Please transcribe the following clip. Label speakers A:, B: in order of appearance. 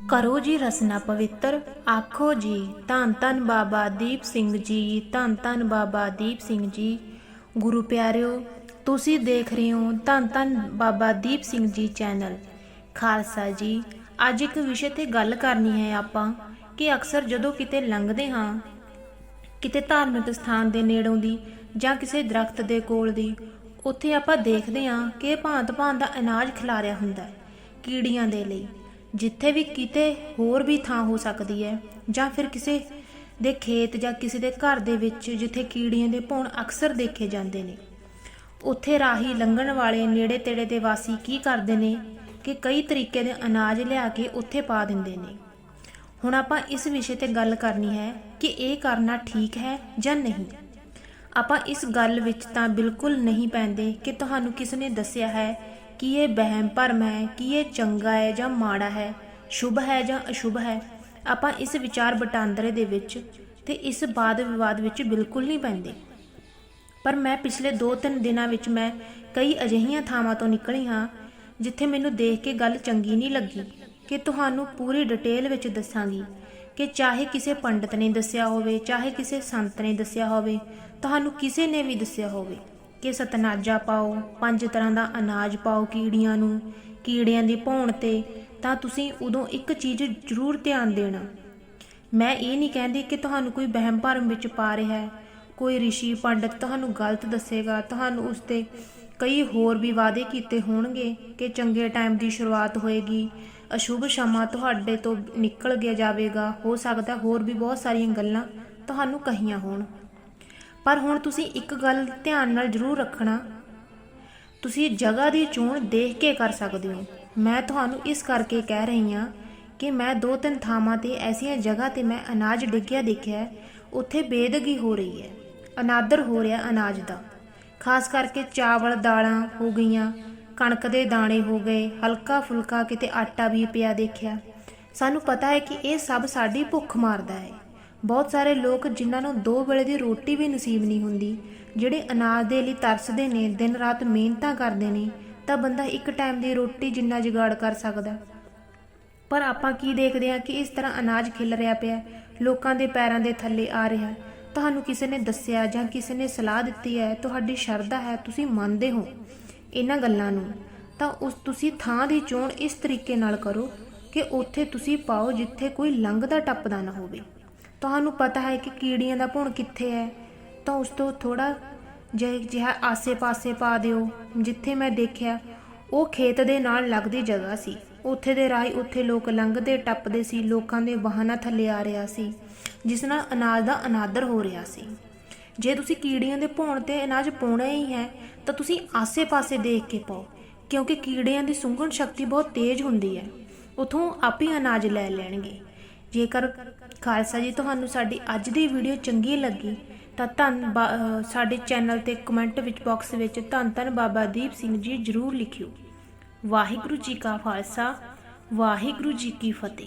A: ਕਰੋ ਜੀ ਰਸਨਾ ਪਵਿੱਤਰ, ਆਖੋ ਜੀ, ਧੰਨ ਧੰਨ ਬਾਬਾ ਦੀਪ ਸਿੰਘ ਜੀ, ਧੰਨ ਧੰਨ ਬਾਬਾ ਦੀਪ ਸਿੰਘ ਜੀ। ਗੁਰੂ ਪਿਆਰਿਓ, ਤੁਸੀਂ ਦੇਖ ਰਹੇ ਹੋ ਧੰਨ ਧੰਨ ਬਾਬਾ ਦੀਪ ਸਿੰਘ ਜੀ ਚੈਨਲ। ਖਾਲਸਾ ਜੀ, ਅੱਜ ਇੱਕ ਵਿਸ਼ੇ ਤੇ ਗੱਲ ਕਰਨੀ ਹੈ ਆਪਾਂ, ਕਿ ਅਕਸਰ ਜਦੋਂ ਕਿਤੇ ਲੰਘਦੇ ਹਾਂ, ਕਿਤੇ ਧਾਰਮਿਕ ਸਥਾਨ ਦੇ ਨੇੜੋਂ ਦੀ ਜਾਂ ਕਿਸੇ ਦਰਖਤ ਦੇ ਕੋਲ ਦੀ, ਉੱਥੇ ਆਪਾਂ ਦੇਖਦੇ ਹਾਂ ਕਿ ਭਾਂਤ ਭਾਂਤ ਦਾ ਅਨਾਜ ਖਿਲਾਰਿਆ ਹੁੰਦਾ ਹੈ, ਕੀੜੀਆਂ ਦੇ ਲਈ। ਜਿੱਥੇ ਵੀ ਕਿਤੇ ਹੋਰ ਵੀ ਥਾਂ ਹੋ ਸਕਦੀ ਹੈ, ਜਾਂ ਫਿਰ ਕਿਸੇ ਦੇ ਖੇਤ ਜਾਂ ਕਿਸੇ ਦੇ ਘਰ ਦੇ ਵਿੱਚ ਜਿੱਥੇ ਕੀੜੀਆਂ ਦੇ ਭੌਣ ਅਕਸਰ ਦੇਖੇ ਜਾਂਦੇ ਨੇ। ਉੱਥੇ ਰਾਹੀ ਲੰਘਣ ਵਾਲੇ ਨੇੜੇ ਤੇੜੇ ਦੇ ਵਾਸੀ ਕੀ ਕਰਦੇ ਨੇ ਕਿ ਕਈ ਤਰੀਕੇ ਦੇ ਅਨਾਜ ਲਿਆ ਕੇ ਉੱਥੇ ਪਾ ਦਿੰਦੇ ਨੇ। ਹੁਣ ਆਪਾਂ ਇਸ ਵਿਸ਼ੇ ਤੇ ਗੱਲ ਕਰਨੀ ਹੈ ਕਿ ਇਹ ਕਰਨਾ ਠੀਕ ਹੈ ਜਾਂ ਨਹੀਂ। ਆਪਾਂ ਇਸ ਗੱਲ ਵਿੱਚ ਤਾਂ ਬਿਲਕੁਲ ਨਹੀਂ ਪੈਂਦੇ ਕਿ ਤੁਹਾਨੂੰ ਕਿਸ ਨੇ ਦੱਸਿਆ ਹੈ ਕਿ ਇਹ ਵਹਿਮ ਭਰਮ ਹੈ? ਕਿ ਇਹ ਚੰਗਾ ਹੈ ਜਾਂ ਮਾੜਾ ਹੈ? ਸ਼ੁਭ ਹੈ ਜਾਂ ਅਸ਼ੁਭ ਹੈ? ਆਪਾਂ ਇਸ ਵਿਚਾਰ ਵਟਾਂਦਰੇ ਦੇ ਵਿੱਚ ਤੇ ਇਸ ਬਾਦ ਵਿਵਾਦ ਵਿੱਚ ਬਿਲਕੁਲ ਨਹੀਂ ਪੈਂਦੇ। ਪਰ ਮੈਂ ਪਿਛਲੇ 2-3 ਦਿਨਾਂ ਵਿੱਚ ਮੈਂ ਕਈ ਅਜਿਹੀਆਂ ਥਾਵਾਂ ਤੋਂ ਨਿਕਲੀ ਹਾਂ, ਜਿੱਥੇ ਮੈਨੂੰ ਦੇਖ ਕੇ ਗੱਲ ਚੰਗੀ ਨਹੀਂ ਲੱਗੀ, ਕਿ ਤੁਹਾਨੂੰ ਪੂਰੀ ਡਿਟੇਲ ਵਿੱਚ ਦੱਸਾਂਗੀ ਕਿ ਚਾਹੇ ਕਿਸੇ ਪੰਡਤ ਨੇ ਦੱਸਿਆ ਹੋਵੇ, ਚਾਹੇ ਕਿਸੇ ਸੰਤ ਨੇ ਦੱਸਿਆ ਹੋਵੇ, ਤੁਹਾਨੂੰ ਕਿਸੇ ਨੇ ਵੀ ਦੱਸਿਆ ਹੋਵੇ। ਕਿ ਸਤਨਾਜਾ ਪਾਓ, ਪੰਜ ਤਰ੍ਹਾਂ ਦਾ ਅਨਾਜ ਪਾਓ ਕੀੜੀਆਂ ਨੂੰ, ਕੀੜਿਆਂ ਦੇ ਭੌਣ ਤੇ, ਤਾਂ ਤੁਸੀਂ ਉਦੋਂ ਇੱਕ ਚੀਜ਼ ਜ਼ਰੂਰ ਧਿਆਨ ਦੇਣਾ। ਮੈਂ ਇਹ ਨਹੀਂ ਕਹਿੰਦੀ ਕਿ ਤੁਹਾਨੂੰ ਕੋਈ ਵਹਿਮ ਭਰਮ ਵਿੱਚ ਪਾ ਰਿਹਾ ਹੈ। ਕੋਈ ਰਿਸ਼ੀ, ਪੰਡਤ ਤੁਹਾਨੂੰ ਗਲਤ ਦੱਸੇਗਾ, ਤੁਹਾਨੂੰ ਉਸ ਤੇ ਕਈ ਹੋਰ ਵੀ ਵਾਅਦੇ ਕੀਤੇ ਹੋਣਗੇ ਕਿ ਚੰਗੇ ਟਾਈਮ ਦੀ ਸ਼ੁਰੂਆਤ ਹੋਏਗੀ, ਅਸ਼ੁਭ ਸਮਾਂ ਤੁਹਾਡੇ ਤੋਂ ਨਿਕਲ ਗਿਆ ਜਾਵੇਗਾ, ਹੋ ਸਕਦਾ ਹੋਰ ਵੀ ਬਹੁਤ ਸਾਰੀਆਂ ਗੱਲਾਂ ਤੁਹਾਨੂੰ ਕਹੀਆਂ ਹੋਣ। ਪਰ ਹੁਣ ਤੁਸੀਂ ਇੱਕ ਗੱਲ ਧਿਆਨ ਨਾਲ ਜ਼ਰੂਰ ਰੱਖਣਾ। ਤੁਸੀਂ ਜਗ੍ਹਾ ਦੀ ਚੋਣ ਦੇਖ ਕੇ ਕਰ ਸਕਦੇ ਹੋ। ਮੈਂ ਤੁਹਾਨੂੰ ਇਸ ਕਰਕੇ ਕਹਿ ਰਹੀ ਹਾਂ ਕਿ ਮੈਂ ਦੋ ਤਿੰਨ ਥਾਵਾਂ ਤੇ ਐਸੀਆਂ ਜਗ੍ਹਾ ਤੇ ਮੈਂ ਅਨਾਜ ਡਿੱਗਿਆ ਦੇਖਿਆ ਉੱਥੇ ਬੇਦਗੀ ਹੋ ਰਹੀ ਹੈ। ਅਨਾਦਰ ਹੋ ਰਿਹਾ ਅਨਾਜ ਦਾ। ਖਾਸ ਕਰਕੇ ਚਾਵਲ, ਦਾਲਾਂ ਹੋ ਗਈਆਂ, ਕਣਕ ਦੇ ਦਾਣੇ ਹੋ ਗਏ ਹਲਕਾ ਫੁਲਕਾ ਕਿਤੇ ਆਟਾ ਵੀ ਪਿਆ ਦੇਖਿਆ। ਸਾਨੂੰ ਪਤਾ ਹੈ ਕਿ ਇਹ ਸਭ ਸਾਡੀ ਭੁੱਖ ਮਾਰਦਾ ਹੈ। ਬਹੁਤ ਸਾਰੇ ਲੋਕ ਜਿਨ੍ਹਾਂ ਨੂੰ ਦੋ ਵੇਲੇ ਦੀ ਰੋਟੀ ਵੀ ਨਸੀਬ ਨਹੀਂ ਹੁੰਦੀ, ਜਿਹੜੇ ਅਨਾਜ ਦੇ ਲਈ ਤਰਸਦੇ ਨੇ, ਦਿਨ ਰਾਤ ਮਿਹਨਤਾਂ ਕਰਦੇ ਨੇ, ਤਾਂ ਬੰਦਾ ਇੱਕ ਟਾਈਮ ਦੀ ਰੋਟੀ ਜਿੰਨਾ ਜੁਗਾੜ ਕਰ ਸਕਦਾ। ਪਰ ਆਪਾਂ ਕੀ ਦੇਖਦੇ ਹਾਂ ਕਿ ਇਸ ਤਰ੍ਹਾਂ ਅਨਾਜ ਖਿਲ ਰਿਹਾ ਪਿਆ ਲੋਕਾਂ ਦੇ ਪੈਰਾਂ ਦੇ ਥੱਲੇ ਆ ਰਿਹਾ ਤੁਹਾਨੂੰ ਕਿਸੇ ਨੇ ਦੱਸਿਆ ਜਾਂ ਕਿਸੇ ਨੇ ਸਲਾਹ ਦਿੱਤੀ ਹੈ, ਤੁਹਾਡੀ ਸ਼ਰਧਾ ਹੈ, ਤੁਸੀਂ ਮੰਨਦੇ ਹੋ ਇਹਨਾਂ ਗੱਲਾਂ ਨੂੰ, ਤਾਂ ਉਸ ਤੁਸੀਂ ਥਾਂ ਦੀ ਚੋਣ ਇਸ ਤਰੀਕੇ ਨਾਲ ਕਰੋ ਕਿ ਉੱਥੇ ਤੁਸੀਂ ਪਾਓ ਜਿੱਥੇ ਕੋਈ ਲੰਘਦਾ ਟੱਪਦਾ ਨਾ ਹੋਵੇ। ਤੁਹਾਨੂੰ ਪਤਾ ਹੈ ਕਿ ਕੀੜੀਆਂ ਦਾ ਭੁਣ ਕਿੱਥੇ ਹੈ। ਤਾਂ ਉਸ ਤੋਂ ਥੋੜਾ ਜਿਹਾ ਆਸੇ-ਪਾਸੇ ਪਾ ਦਿਓ, ਜਿੱਥੇ ਮੈਂ ਦੇਖਿਆ ਉਹ ਖੇਤ ਦੇ ਨਾਲ ਲੱਗਦੀ ਜਗ੍ਹਾ ਸੀ। ਉੱਥੇ ਦੇ ਰਾਹੀਂ ਉੱਥੇ ਲੋਕ ਲੰਘਦੇ ਟੱਪਦੇ ਸੀ, ਲੋਕਾਂ ਦੇ ਵਾਹਨਾਂ ਥੱਲੇ ਆ ਰਿਹਾ ਸੀ, ਜਿਸ ਨਾਲ ਅਨਾਜ ਦਾ ਅਨਾਦਰ ਹੋ ਰਿਹਾ ਸੀ। ਜੇ ਤੁਸੀਂ ਕੀੜੀਆਂ ਦੇ ਭੌਣ ਤੇ ਅਨਾਜ ਪਾਉਣਾ ਹੀ ਹੈ, ਤਾਂ ਤੁਸੀਂ ਆਸੇ-ਪਾਸੇ ਦੇਖ ਕੇ ਪਾਓ, ਕਿਉਂਕਿ ਕੀੜਿਆਂ ਦੀ ਸੁੰਘਣ ਸ਼ਕਤੀ ਬਹੁਤ ਤੇਜ਼ ਹੁੰਦੀ ਹੈ। ਉਥੋਂ ਆਪੇ ਅਨਾਜ ਲੈ ਲੈਣਗੇ। ਜੇਕਰ ਖਾਲਸਾ ਜੀ ਤੁਹਾਨੂੰ ਸਾਡੀ ਅੱਜ ਦੀ ਵੀਡੀਓ ਚੰਗੀ ਲੱਗੀ, ਤਾਂ ਧੰਨ ਬਾ- ਸਾਡੇ ਚੈਨਲ ਤੇ ਕਮੈਂਟ ਵਿੱਚ ਬਾਕਸ ਵਿੱਚ ਧੰਨ ਧੰਨ ਬਾਬਾ ਦੀਪ ਸਿੰਘ ਜੀ ਜਰੂਰ ਲਿਖਿਓ। ਵਾਹਿਗੁਰੂ ਜੀ ਕਾ ਖਾਲਸਾ, ਵਾਹਿਗੁਰੂ ਜੀ ਕੀ ਫਤਿਹ।